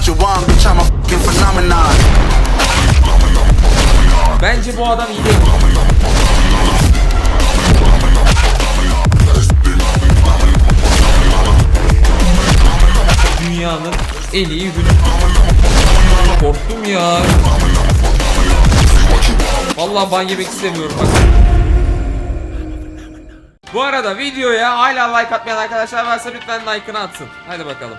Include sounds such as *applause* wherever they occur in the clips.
what you want, bitch. I'm a fucking phenomenon. Bence bu adam iyi değil. Dünyanın en iyi ürünü. Korktum ya. Vallahi ban yemek istemiyorum bak. Bu arada videoya hala like atmayan arkadaşlar varsa lütfen like'ını atsın. Hadi bakalım.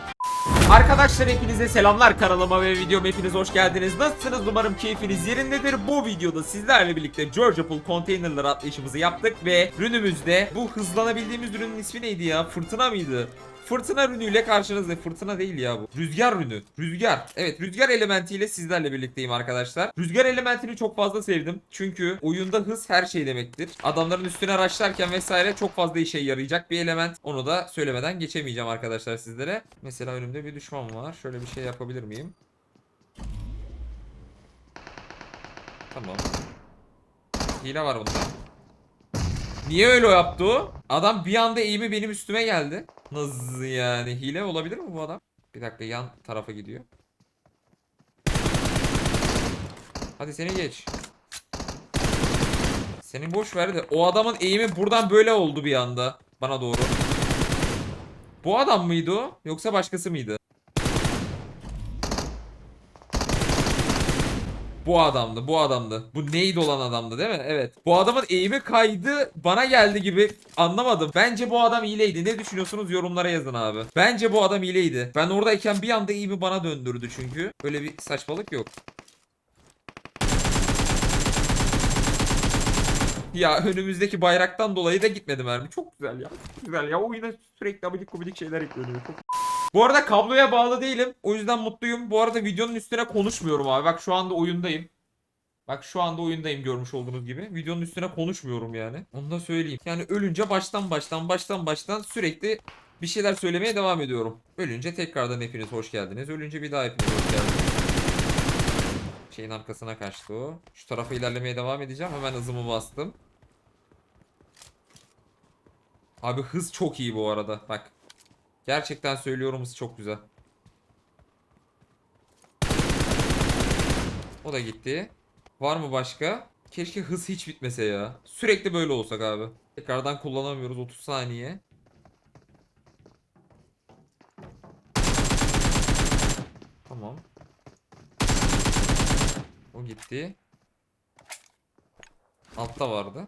Arkadaşlar hepinize selamlar kanalıma ve videoma hepiniz hoş geldiniz. Nasılsınız? Umarım keyfiniz yerindedir. Bu videoda sizlerle birlikte Georgia Pool Container'lar atlayışımızı yaptık ve ürünümüzde bu hızlanabildiğimiz ürünün ismi neydi ya? Fırtına mıydı? Fırtına ürünüyle karşınızda. Fırtına değil ya bu. Rüzgar ürünü. Rüzgar. Evet rüzgar elementiyle sizlerle birlikteyim arkadaşlar. Rüzgar elementini çok fazla sevdim. Çünkü oyunda hız her şey demektir. Adamların üstüne araçlarken vesaire çok fazla işe yarayacak bir element. Onu da söylemeden geçemeyeceğim arkadaşlar sizlere. Mesela önümde bir düşman var. Şöyle bir şey yapabilir miyim? Tamam. Hile var bunda. Niye öyle yaptı o? Adam bir anda eğimi benim üstüme geldi. Nasıl yani? Hile olabilir mi bu adam? Bir dakika yan tarafa gidiyor. Hadi seni geç. Senin boş ver de o adamın eğimi buradan böyle oldu bir anda bana doğru. Bu adam mıydı o yoksa başkası mıydı? Bu adamdı, bu adamdı. Bu neydi olan adamdı değil mi? Evet. Bu adamın eğimi kaydı bana geldi gibi anlamadım. Bence bu adam hileydi. Ne düşünüyorsunuz yorumlara yazın abi. Bence bu adam hileydi. Ben oradayken bir anda eğimi bana döndürdü çünkü. Öyle bir saçmalık yok. Ya önümüzdeki bayraktan dolayı da gitmedi mermi. Çok güzel ya. Çok güzel ya. Oyuna sürekli abidik gubidik şeyler ekleniyor. Çok bu arada kabloya bağlı değilim. O yüzden mutluyum. Bu arada videonun üstüne konuşmuyorum abi. Bak şu anda oyundayım. Bak şu anda oyundayım görmüş olduğunuz gibi. Videonun üstüne konuşmuyorum yani. Onu da söyleyeyim. Yani ölünce baştan baştan baştan baştan sürekli bir şeyler söylemeye devam ediyorum. Ölünce tekrardan hepiniz hoş geldiniz. Ölünce bir daha hepiniz hoş geldiniz. Şeyin arkasına kaçtı o. Şu tarafa ilerlemeye devam edeceğim. Hemen hızımı bastım. Abi hız çok iyi bu arada. Bak. Gerçekten söylüyorum çok güzel. O da gitti. Var mı başka? Keşke hız hiç bitmese ya. Sürekli böyle olsak abi. Tekrardan kullanamıyoruz 30 saniye. Tamam. O gitti. Altta vardı.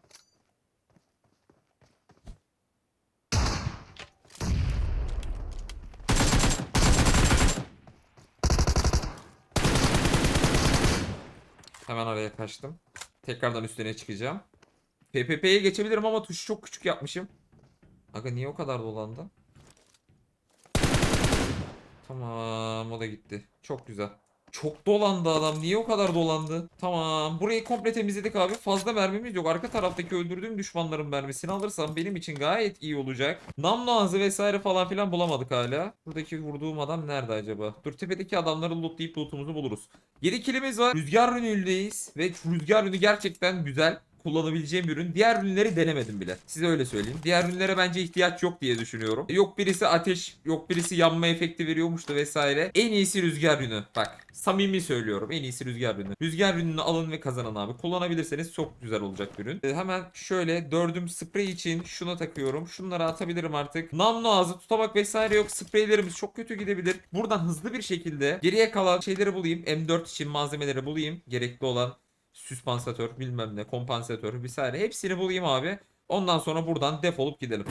Hemen araya kaçtım. Tekrardan üstüne çıkacağım. PPP'ye geçebilirim ama tuşu çok küçük yapmışım. Aga niye o kadar dolandı? Tamam o da gitti. Çok güzel. Çok dolandı adam. Niye o kadar dolandı? Tamam. Burayı komple temizledik abi. Fazla mermimiz yok. Arka taraftaki öldürdüğüm düşmanların mermisini alırsam benim için gayet iyi olacak. Namlu ağzı vesaire falan filan bulamadık hala. Buradaki vurduğum adam nerede acaba? Dur tepedeki adamları lootlayıp lootumuzu buluruz. 7 kilimiz var. Rüzgar rünüldeyiz. Ve rüzgar rünü gerçekten güzel kullanabileceğim ürün. Diğer ürünleri denemedim bile. Size öyle söyleyeyim. Diğer ürünlere bence ihtiyaç yok diye düşünüyorum. Yok birisi ateş, yok birisi yanma efekti veriyormuştu vesaire. En iyisi rüzgar ürünü. Bak samimi söylüyorum. En iyisi rüzgar ürünü. Rüzgar ürününü alın ve kazanın abi. Kullanabilirseniz çok güzel olacak bir ürün. Ee, hemen şöyle dördüm sprey için şunu takıyorum. Şunları atabilirim artık. Namlu ağzı, tutamak vesaire yok. Spreylerimiz çok kötü gidebilir. Buradan hızlı bir şekilde geriye kalan şeyleri bulayım. M4 için malzemeleri bulayım. Gerekli olan süspansatör bilmem ne kompansatör vesaire hepsini bulayım abi. Ondan sonra buradan defolup gidelim.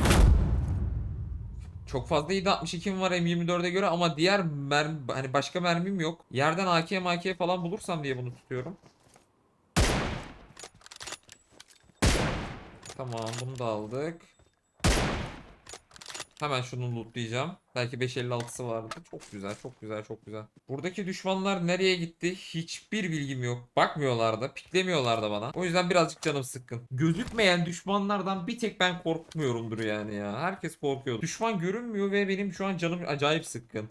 Çok fazla 7.62'm var M24'e göre ama diğer mermi hani başka mermim yok. Yerden AK AK falan bulursam diye bunu tutuyorum. Tamam bunu da aldık. Hemen şunu lootlayacağım. Belki 556'sı vardı. Çok güzel, çok güzel, çok güzel. Buradaki düşmanlar nereye gitti? Hiçbir bilgim yok. Bakmıyorlar da, piklemiyorlar da bana. O yüzden birazcık canım sıkkın. Gözükmeyen düşmanlardan bir tek ben korkmuyorumdur yani ya. Herkes korkuyor. Düşman görünmüyor ve benim şu an canım acayip sıkkın.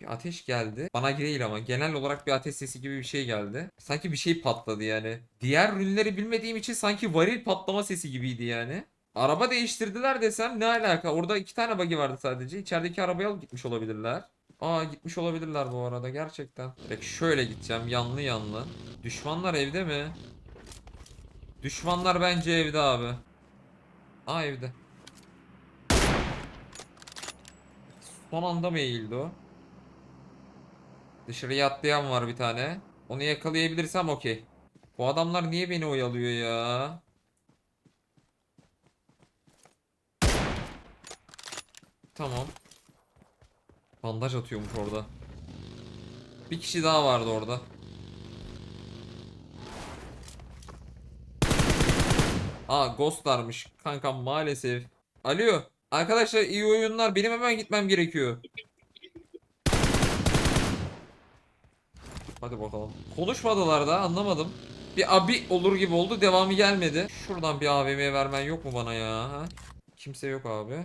Bir ateş geldi. Bana değil ama genel olarak bir ateş sesi gibi bir şey geldi. Sanki bir şey patladı yani. Diğer ürünleri bilmediğim için sanki varil patlama sesi gibiydi yani. Araba değiştirdiler desem ne alaka? Orada iki tane buggy vardı sadece. İçerideki arabayı alıp gitmiş olabilirler. Aa gitmiş olabilirler bu arada gerçekten. Direkt şöyle gideceğim yanlı yanlı. Düşmanlar evde mi? Düşmanlar bence evde abi. Aa evde. Son anda mı eğildi o? Dışarıya atlayan var bir tane. Onu yakalayabilirsem okey. Bu adamlar niye beni oyalıyor ya? Tamam. Bandaj atıyormuş orada. Bir kişi daha vardı orada. Aa Ghost'larmış kankam maalesef. Alo. Arkadaşlar iyi oyunlar. Benim hemen gitmem gerekiyor. Hadi bakalım. Konuşmadılar da anlamadım. Bir abi olur gibi oldu. Devamı gelmedi. Şuradan bir AVM vermen yok mu bana ya? Ha? Kimse yok abi.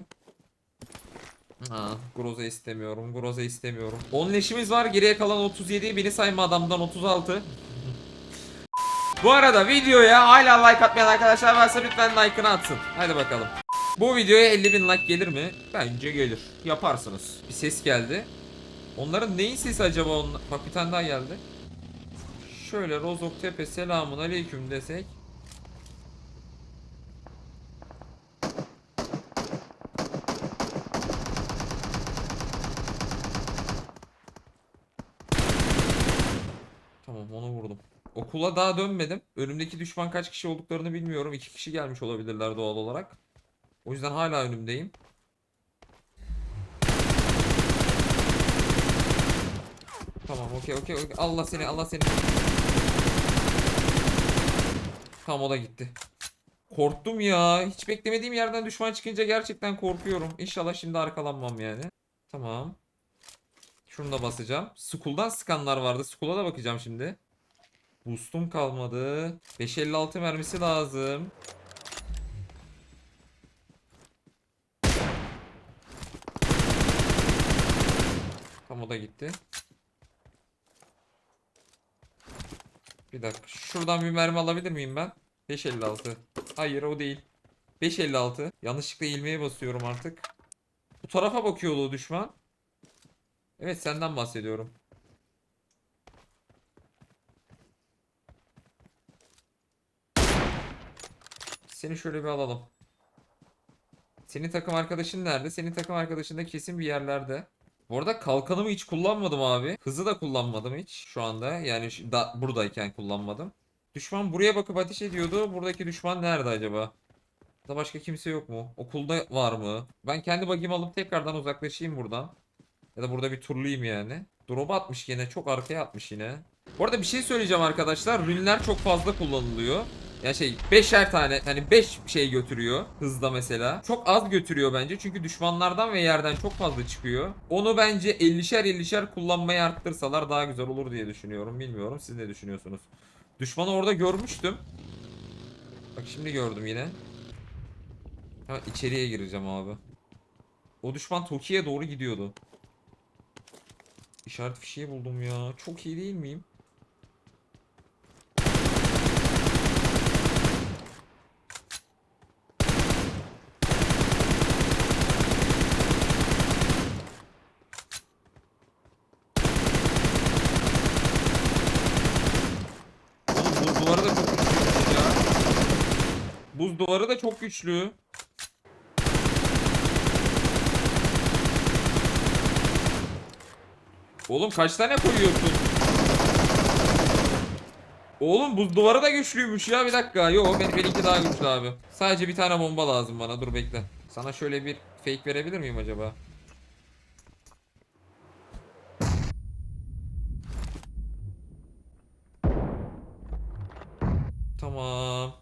Ha, Groza istemiyorum. Groza istemiyorum. 10 leşimiz var. Geriye kalan 37. Beni sayma adamdan 36. Bu arada videoya hala like atmayan arkadaşlar varsa lütfen like'ını atsın. Hadi bakalım. Bu videoya 50 bin like gelir mi? Bence gelir. Yaparsınız. Bir ses geldi. Onların neyin sesi acaba? Bak bir tane daha geldi. Şöyle Rozok Tepe selamun aleyküm desek. Tamam onu vurdum. Okula daha dönmedim. Önümdeki düşman kaç kişi olduklarını bilmiyorum. İki kişi gelmiş olabilirler doğal olarak. O yüzden hala önümdeyim. Tamam okey okey okey. Allah seni Allah seni. Tamam o da gitti. Korktum ya. Hiç beklemediğim yerden düşman çıkınca gerçekten korkuyorum. İnşallah şimdi arkalanmam yani. Tamam. Şunu da basacağım. School'dan sıkanlar vardı. School'a da bakacağım şimdi. Boost'um kalmadı. 556 mermisi lazım. Tam o da gitti. Bir dakika. Şuradan bir mermi alabilir miyim ben? 556. Hayır o değil. 556. Yanlışlıkla ilmeğe basıyorum artık. Bu tarafa bakıyordu düşman. Evet senden bahsediyorum. Seni şöyle bir alalım. Senin takım arkadaşın nerede? Senin takım arkadaşın da kesin bir yerlerde. Bu arada kalkanımı hiç kullanmadım abi. Hızı da kullanmadım hiç şu anda. Yani da, buradayken kullanmadım. Düşman buraya bakıp ateş ediyordu. Buradaki düşman nerede acaba? Da başka kimse yok mu? Okulda var mı? Ben kendi bagimi alıp tekrardan uzaklaşayım buradan. Ya da burada bir turlayayım yani. Drop'a atmış yine. Çok arkaya atmış yine. Bu arada bir şey söyleyeceğim arkadaşlar. Rünler çok fazla kullanılıyor. Yani şey 5'er tane hani 5 şey götürüyor hızda mesela. Çok az götürüyor bence çünkü düşmanlardan ve yerden çok fazla çıkıyor. Onu bence 50'şer 50'şer kullanmayı arttırsalar daha güzel olur diye düşünüyorum. Bilmiyorum siz ne düşünüyorsunuz? Düşmanı orada görmüştüm. Bak şimdi gördüm yine. Hemen içeriye gireceğim abi. O düşman Toki'ye doğru gidiyordu. İşaret fişeği buldum ya. Çok iyi değil miyim? Oğlum buz duvarı da çok güçlü ya. Duvarı da çok güçlü. Oğlum kaç tane koyuyorsun? Oğlum buz duvarı da güçlüymüş ya bir dakika. Yo benim benimki daha güçlü abi. Sadece bir tane bomba lazım bana. Dur bekle. Sana şöyle bir fake verebilir miyim acaba? Tamam.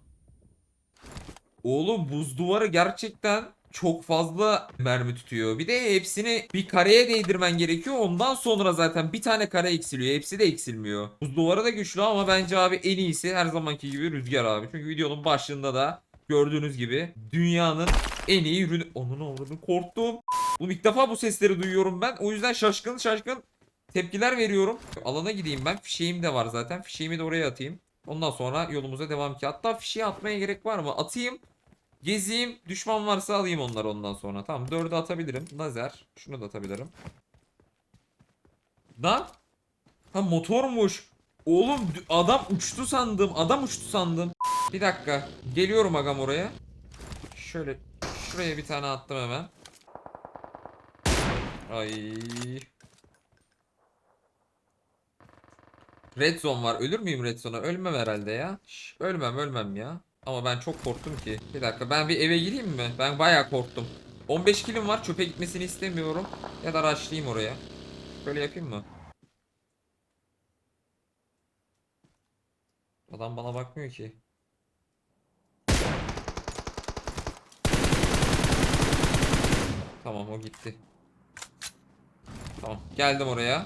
Oğlum buz duvarı gerçekten çok fazla mermi tutuyor. Bir de hepsini bir kareye değdirmen gerekiyor. Ondan sonra zaten bir tane kare eksiliyor. Hepsi de eksilmiyor. Buz duvarı da güçlü ama bence abi en iyisi her zamanki gibi rüzgar abi. Çünkü videonun başlığında da gördüğünüz gibi dünyanın en iyi ürünü... Onun olduğunu korktum. Oğlum ilk defa bu sesleri duyuyorum ben. O yüzden şaşkın şaşkın tepkiler veriyorum. Alana gideyim ben. Fişeğim de var zaten. Fişeğimi de oraya atayım. Ondan sonra yolumuza devam ki. Hatta fişeği atmaya gerek var mı? Atayım. Gezeyim. Düşman varsa alayım onları ondan sonra. Tamam 4'ü atabilirim. Lazer. Şunu da atabilirim. Lan. Ha motormuş. Oğlum adam uçtu sandım. Adam uçtu sandım. Bir dakika. Geliyorum agam oraya. Şöyle şuraya bir tane attım hemen. Ay. Red zone var. Ölür müyüm red zone'a? Ölmem herhalde ya. Şş, ölmem ölmem ya. Ama ben çok korktum ki. Bir dakika ben bir eve gireyim mi? Ben bayağı korktum. 15 kilim var. Çöpe gitmesini istemiyorum. Ya da rushlayayım oraya. Böyle yapayım mı? Adam bana bakmıyor ki. Tamam o gitti. Tamam geldim oraya.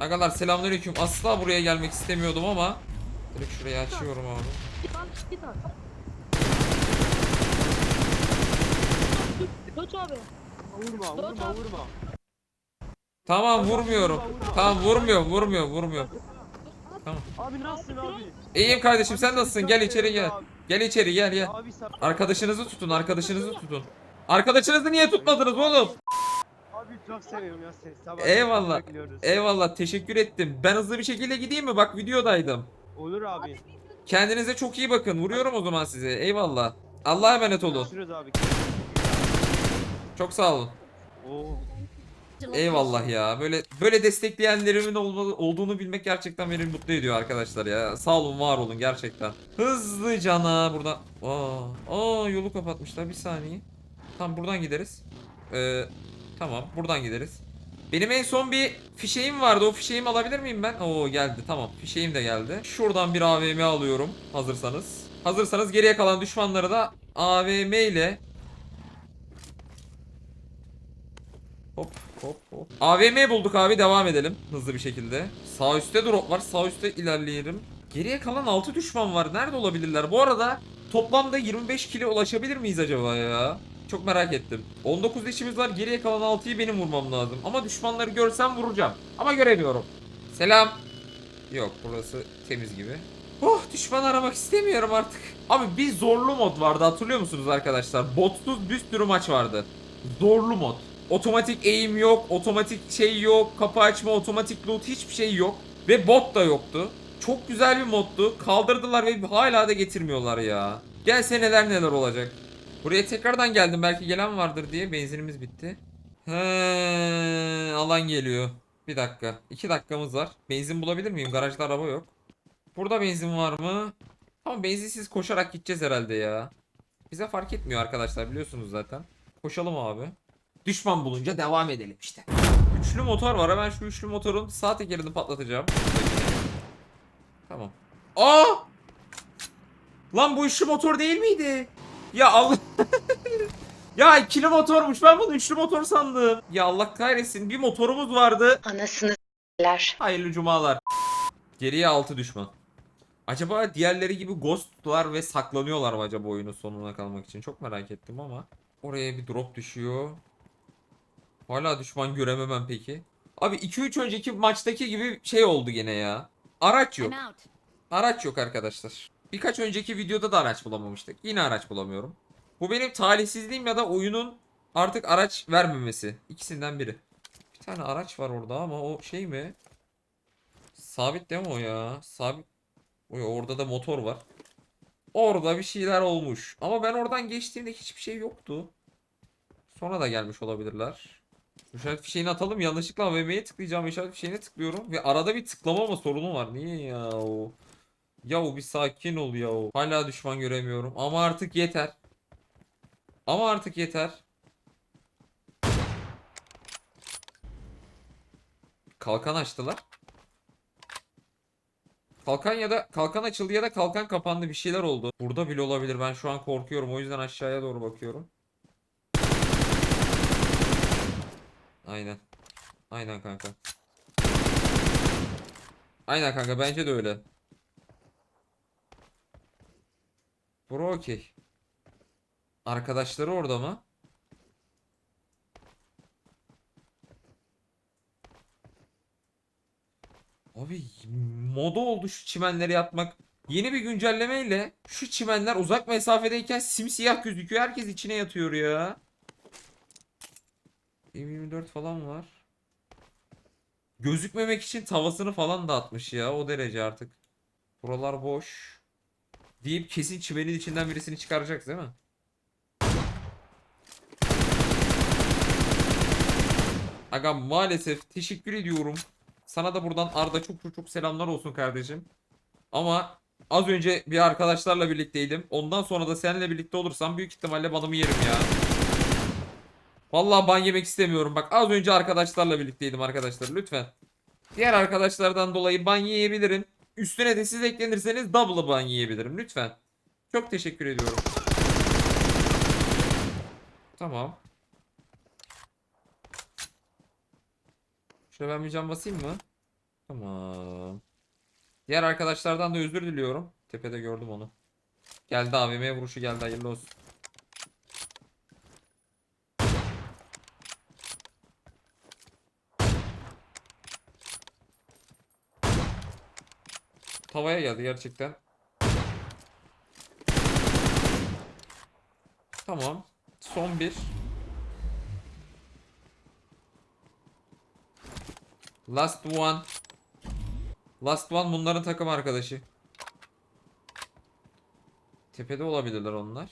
Agalar selamünaleyküm. Asla buraya gelmek istemiyordum ama Direkt şurayı açıyorum abi. Git al, git al. Koç abi. Vurma, vurma. Tamam vurmuyorum. Tamam vurmuyor vurmuyor vurmuyor. Abi nasılsın abi? İyiyim kardeşim sen nasılsın? Gel içeri gel. Gel içeri gel gel. Abi, abi sen... Arkadaşınızı tutun arkadaşınızı tutun. Arkadaşınızı niye tutmadınız oğlum? Abi çok seviyorum ya seni. Eyvallah. Eyvallah teşekkür ettim. Ben hızlı bir şekilde gideyim mi? Bak videodaydım. Olur abi. Kendinize çok iyi bakın. Vuruyorum o zaman size. Eyvallah. Allah'a emanet olun. Görüşürüz abi. Çok sağ olun. Oo. Eyvallah ya. Böyle böyle destekleyenlerimin olma- olduğunu bilmek gerçekten beni mutlu ediyor arkadaşlar ya. Sağ olun, var olun gerçekten. Hızlıcana burada. Aa, aa yolu kapatmışlar. Bir saniye. Tamam buradan gideriz. Ee, tamam buradan gideriz. Benim en son bir fişeğim vardı. O fişeğimi alabilir miyim ben? Oo geldi. Tamam. Fişeğim de geldi. Şuradan bir AVM alıyorum. Hazırsanız. Hazırsanız geriye kalan düşmanları da AVM ile Hop hop hop. AVM bulduk abi devam edelim hızlı bir şekilde. Sağ üstte drop var sağ üstte ilerleyelim. Geriye kalan 6 düşman var nerede olabilirler? Bu arada toplamda 25 kilo ulaşabilir miyiz acaba ya? Çok merak ettim. 19 işimiz var geriye kalan 6'yı benim vurmam lazım. Ama düşmanları görsem vuracağım. Ama göremiyorum. Selam. Yok burası temiz gibi. Oh düşman aramak istemiyorum artık. Abi bir zorlu mod vardı hatırlıyor musunuz arkadaşlar? Botsuz bir sürü maç vardı. Zorlu mod. Otomatik eğim yok, otomatik şey yok, kapı açma, otomatik loot hiçbir şey yok. Ve bot da yoktu. Çok güzel bir moddu. Kaldırdılar ve hala da getirmiyorlar ya. Gelse neler neler olacak. Buraya tekrardan geldim belki gelen vardır diye benzinimiz bitti. He, alan geliyor. Bir dakika. iki dakikamız var. Benzin bulabilir miyim? Garajda araba yok. Burada benzin var mı? Tamam benzinsiz koşarak gideceğiz herhalde ya. Bize fark etmiyor arkadaşlar biliyorsunuz zaten. Koşalım abi. Düşman bulunca devam edelim işte. Üçlü motor var. Hemen şu üçlü motorun sağ tekerini patlatacağım. Tamam. Aa! Lan bu üçlü motor değil miydi? Ya Allah. *laughs* ya ikili motormuş. Ben bunu üçlü motor sandım. Ya Allah kahretsin. Bir motorumuz vardı. Anasını s**ler. Hayırlı cumalar. Geriye 6 düşman. Acaba diğerleri gibi ghostlar ve saklanıyorlar mı acaba oyunun sonuna kalmak için? Çok merak ettim ama. Oraya bir drop düşüyor. Hala düşman görememem peki. Abi 2-3 önceki maçtaki gibi şey oldu gene ya. Araç yok. Araç yok arkadaşlar. Birkaç önceki videoda da araç bulamamıştık. Yine araç bulamıyorum. Bu benim talihsizliğim ya da oyunun artık araç vermemesi. İkisinden biri. Bir tane araç var orada ama o şey mi? Sabit değil mi o ya? Sabit. O ya, orada da motor var. Orada bir şeyler olmuş. Ama ben oradan geçtiğimde hiçbir şey yoktu. Sonra da gelmiş olabilirler. İşaret fişeğini atalım. Yanlışlıkla AVM'ye tıklayacağım. İşaret fişeğine tıklıyorum. Ve arada bir tıklamama sorunu var. Niye ya o? Yahu bir sakin ol yahu. Hala düşman göremiyorum. Ama artık yeter. Ama artık yeter. Kalkan açtılar. Kalkan ya da kalkan açıldı ya da kalkan kapandı bir şeyler oldu. Burada bile olabilir. Ben şu an korkuyorum. O yüzden aşağıya doğru bakıyorum. Aynen. Aynen kanka. Aynen kanka bence de öyle. Bro okey. Arkadaşları orada mı? Abi moda oldu şu çimenleri yapmak. Yeni bir güncellemeyle şu çimenler uzak mesafedeyken simsiyah gözüküyor. Herkes içine yatıyor ya. M24 falan var. gözükmemek için tavasını falan da atmış ya o derece artık. Buralar boş. Deyip kesin çimenin içinden birisini çıkaracak değil mi? Aga maalesef teşekkür ediyorum. Sana da buradan Arda çok çok çok selamlar olsun kardeşim. Ama az önce bir arkadaşlarla birlikteydim. Ondan sonra da seninle birlikte olursam büyük ihtimalle banımı yerim ya. Vallahi ban yemek istemiyorum. Bak az önce arkadaşlarla birlikteydim arkadaşlar lütfen. Diğer arkadaşlardan dolayı ban yiyebilirim. Üstüne de siz eklenirseniz double ban yiyebilirim lütfen. Çok teşekkür ediyorum. Tamam. Şöyle ben bir can basayım mı? Tamam. Diğer arkadaşlardan da özür diliyorum. Tepede gördüm onu. Geldi AVM vuruşu geldi hayırlı olsun. Tavaya geldi gerçekten. Tamam. Son bir. Last one. Last one bunların takım arkadaşı. Tepede olabilirler onlar.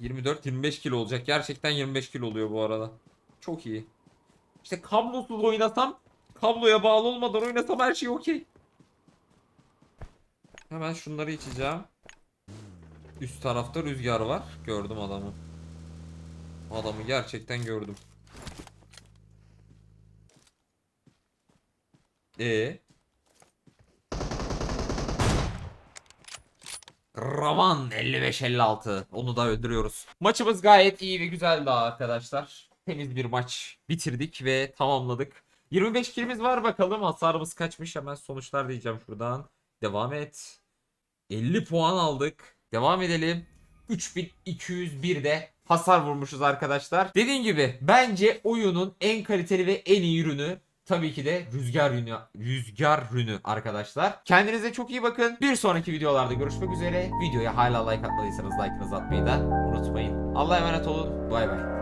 24-25 kilo olacak. Gerçekten 25 kilo oluyor bu arada. Çok iyi. İşte kablosuz oynasam, kabloya bağlı olmadan oynasam her şey okey. Hemen şunları içeceğim. Üst tarafta rüzgar var. Gördüm adamı. Adamı gerçekten gördüm. E Ravan 55-56. Onu da öldürüyoruz. Maçımız gayet iyi ve güzeldi arkadaşlar. Temiz bir maç bitirdik ve tamamladık. 25 kilimiz var bakalım. Hasarımız kaçmış. Hemen sonuçlar diyeceğim şuradan. Devam et. 50 puan aldık. Devam edelim. 3201'de hasar vurmuşuz arkadaşlar. Dediğim gibi bence oyunun en kaliteli ve en iyi ürünü tabii ki de rüzgar rünü, rüzgar rünü arkadaşlar. Kendinize çok iyi bakın. Bir sonraki videolarda görüşmek üzere. Videoya hala like atmadıysanız like'ınızı atmayı da unutmayın. Allah'a emanet olun. Bay bay.